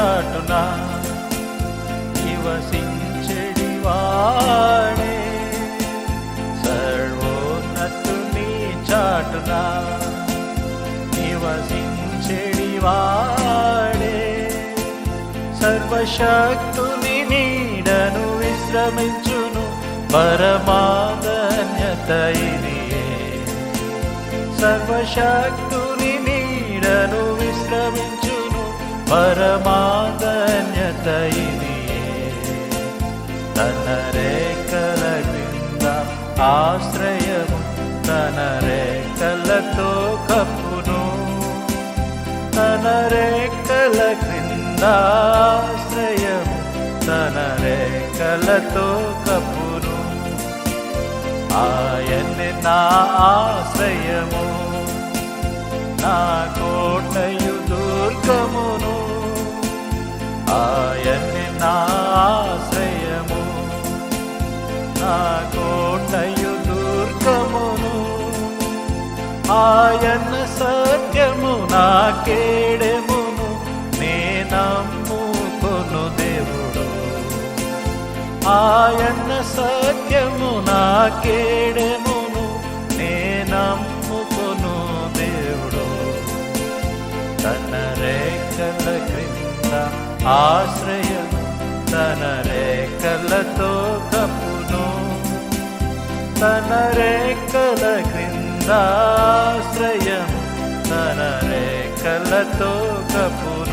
చాటున నివసించెడి వాడే. సర్వోన్నతుని చాటున? నివసించెడి వాడే. సర్వశక్తుని నీడను విశ్రమించును పరమాధన్యత ఇదియే సర్వశక్తుని నీడను విశ్రమించు పరమాధన్యత ఇదియే తన రేఖల క్రింద ఆశ్రయము తన రేఖలతో కప్పును. తన రేఖల క్రింద ఆశ్రయము తన రేఖలతో కప్పును. ఆయన్ని నా ఆశ్రయము నా కోట నాశ్రయము నా కోటయు దుర్గమును. ఆయన సత్యము నా కేడెమును నేనమ్ముకొను దేవుడు. ఆయన సత్యము నా కేడెమును నేనమ్ముకొను దేవుడు. తన రేఖల క్రింద ఆశ్రయము తన రేఖలతో కప్పును. తన రేఖల క్రిందాశ్రయం తన రేఖలతో కప్పును.